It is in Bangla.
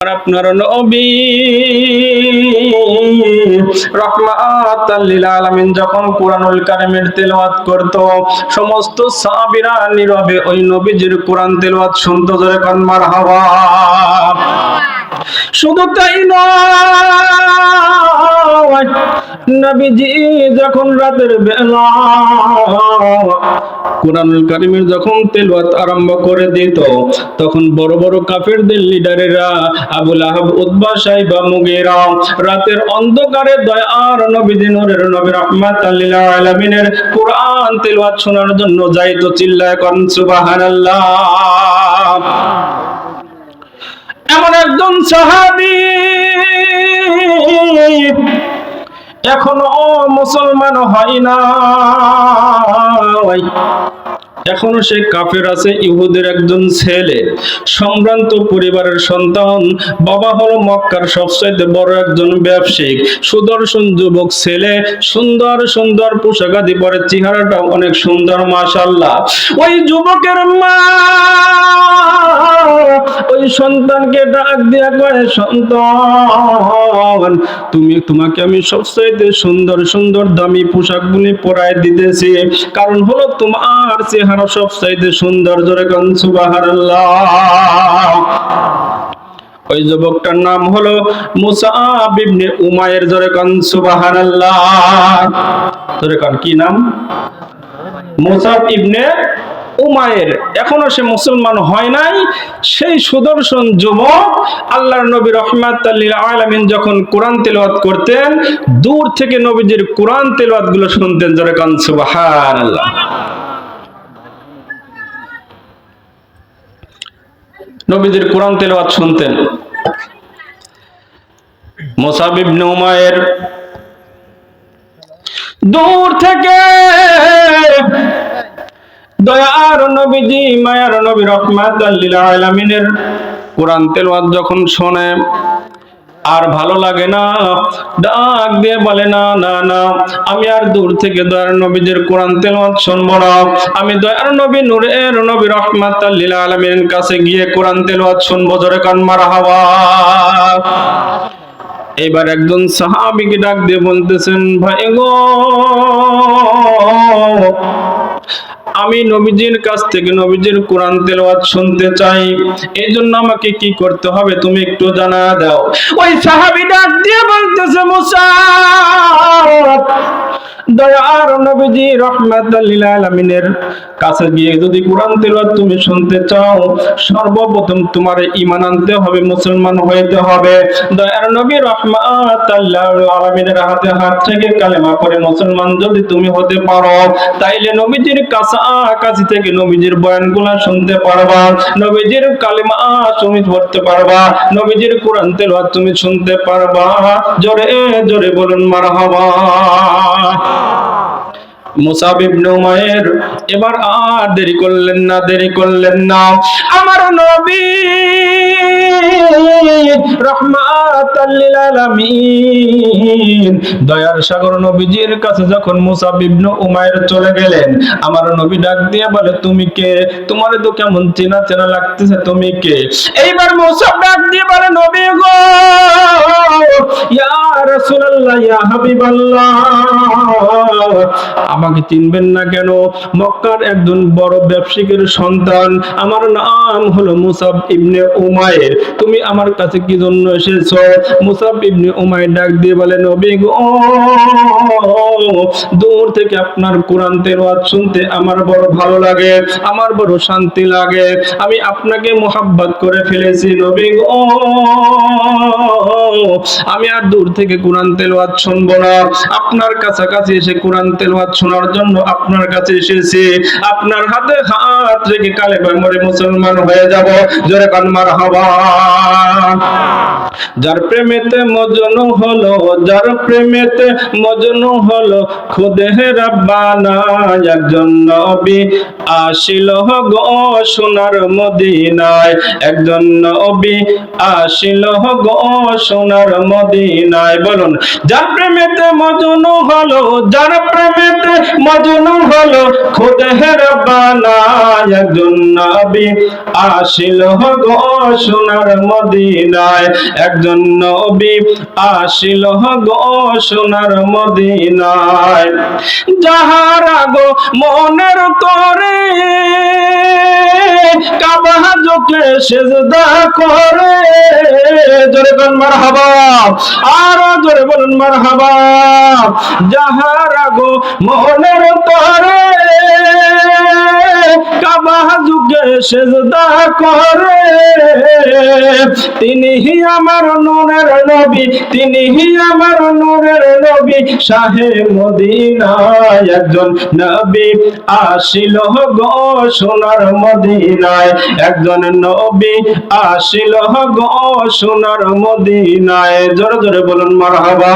আপনার নবী আলামিন, যখন কোরআনুল কারীমের তেলাওয়াত করত, সমস্ত সাহাবীরা নীরবে ওই নবীজির কোরআন তেলাওয়াত শুনতো, জোরে কান মারহাবা। শুধু তাই নয়, নবীজি যখন রাতের বেলা কোরআনুল কারিমের যখন তেলাওয়াত আরম্ভ করে দিত, তখন বড় বড় কাফেরদের লিডারেরা আবুল আহাব উতবা সাইবা মুগীরা রাতের অন্ধকারে দয়ার নবীজি নূরের নবী, রাহমাতাল লিল আলামিনের কোরআন তেলাওয়াত শোনার জন্য যাইতো চিল্লায় কোন, সুবহানাল্লাহ। এমন একজন সাহাবী এখনও মুসলমান হয় না এখনও সে কাফের আছে, ইহুদের একজন ছেলে। সম্ভ্রান্ত পরিবারের সন্তান। বাবা হলো মক্কার সবচাইতে বড় একজন ব্যবসায়িক, সুদর্শন যুবক ছেলে। সুন্দর সুন্দর পোশাক আদি পরে চেহারাটা অনেক সুন্দর মাশাল্লাহ ওই যুবকের মা, ওই সন্তানকে ডাক দিয়া কয়, সন্তান, তুমি, তোমাকে আমি সবচাইতে সুন্দর সুন্দর দামি পোশাকগুলি পরায় দিতেছি। কারণ হলো তোমার চেহারা সবচাইতে সুন্দর, জোরে গান, সুবহানাল্লাহ। ওই যুবকটার নাম হলো ইবনে উমায়ের জোরে গান, সুবহানাল্লাহ। জোরে গান, কি নাম? ইবনে উমায়ের এখনও সে মুসলমান হয় নাই। সেই সুদর্শন যুবক আল্লাহর নবী রহমাত আলামিন যখন কোরআন তেলাওয়াত করতেন, দূর থেকে নবীজির কোরআন তেলাওয়াতগুলো শুনতেন যারা কান সুবহানাল্লাহ। নবীজির কোরআন তেলাওয়াত শুনতেন। মোসাবিব নৌমায়ের দূর থেকে দয়ার নবীজি, মায়ার নবী রহমাত আলামিনের কোরআন তেলাওয়াত যখন শোনে আর ভালো লাগে না। ডাক দিয়ে বলে, না না না, আমি আর দূর থেকে দয়ার নবীদের কোরআন তেলাওয়াত শুনব না। আমি দয়ার নবী, নূরের নবী রহমাত লিল আলামিনের কাছে গিয়ে কোরআন তেলাওয়াত শুনব, জোরে কান মারহাবা এবার একজন সাহাবীকে ডাক দিয়ে বলতেছেন, ভাই গো আমি নবীজির কাছ থেকে নবীজির কোরআন তেলাওয়াত শুনতে চাই। এই জন্য আমাকে কি করতে হবে তুমি একটু জানা দাও। ওই সাহাবী ডাক দিয়ে বলতেছে, মুসা দয়ার নবীজি রহমাতুল আলামিনের কাছে গিয়ে যদি কোরআন তেলাওয়াত তুমি শুনতে চাও, সর্বপ্রথম তোমার ঈমান আনতে হবে, মুসলমান হইতে হবে। দয়ার নবী রহমাতুল আলামিনের হাতে হাত থেকে কালেমা পড়ে মুসলমান যদি তুমি হতে পারো, তাইলে নবীজির কাছাকাছি থেকে নবীজির বয়ানগুলা শুনতে পারবা। নবীজির কালেমা তুমি পড়তে পারবা। নবীজির কোরআন তেলাওয়াত তুমি শুনতে পারবা। জোরে জোরে বলুন, মারহাবা। মুসাব এবার আর দেরি করলেন না দেরি করলেন না। আমার নবী লিল আলামিন। দয়ার সাগর নবীজির কাছে যখন উমায়ের চলে গেলেন, আমার নবী ডাক দিয়ে বলে, তুমি কে? তোমার তো কেমন চেনা চেনা লাগতেছে, তুমি কে? এইবার মুসাব ডাক দিয়ে বলে, নবী গো, ইয়া রাসূলুল্লাহ, ইয়া হাবিবাল্লাহ, আমাকে চিনবেন না কেন? মক্কার একজন বড় ব্যবসায়িকের সন্তান, আমার নাম হলো মুসাব ইবনে উমায়ের তুমি আমার কাছে কি জন্য এসেছ? ইবনে উমায়ের ডাক দিয়ে বলে, নবী গো, দূর থেকে আপনার কোরআন তেরোয়াত শুনতে আমার বড় ভালো লাগে, আমার বড় শান্তি লাগে। আমি আপনাকে মোহাব্বত করে ফেলেছি, নবী গো। আমি আর দূর থেকে কোরআন তেলাওয়াত শুনব না। আপনার কাছাকাছি এসে কোরআন তেলাওয়াত শোনার জন্য আপনার কাছে এসেছি। আপনার হাতে হাত রেখে কালে মরে মুসলমান হয়ে যাব। জোরে কান মারহাবা। যার প্রেমেতে মজনু হলো, যার প্রেমেতে মজনু হলো, খুদে রাব্বানা একজন নবী আসিল গো সোনার মদিনায়। একজন নবী আসিল গো সোনার মদিনায় বলুন। যার প্রেমেতে মজনু হলো যার প্রেমেতে মজনু হলো খুদে রাব্বানা একজন নবী আসিল গো সোনার মদিনায়। একজন নবী আসিল গো সোনার মদিনায়। যাহার গো মনের তরে কাবা যোকে সেজদা করে। জোরে বলুন মারহাবা। আর জোরে বলুন মারহাবা। যাহার গো মনের তরে কাবা তিনি আমার নূরের নবী, তিনি আমার নূরের নবী। শাহে মদিনা একজন নবী আসিল গো সোনার মদিনায়। একজন নবী আসিল গো সোনার মদিনায়। জোরে জোরে বলুন, মারহাবা।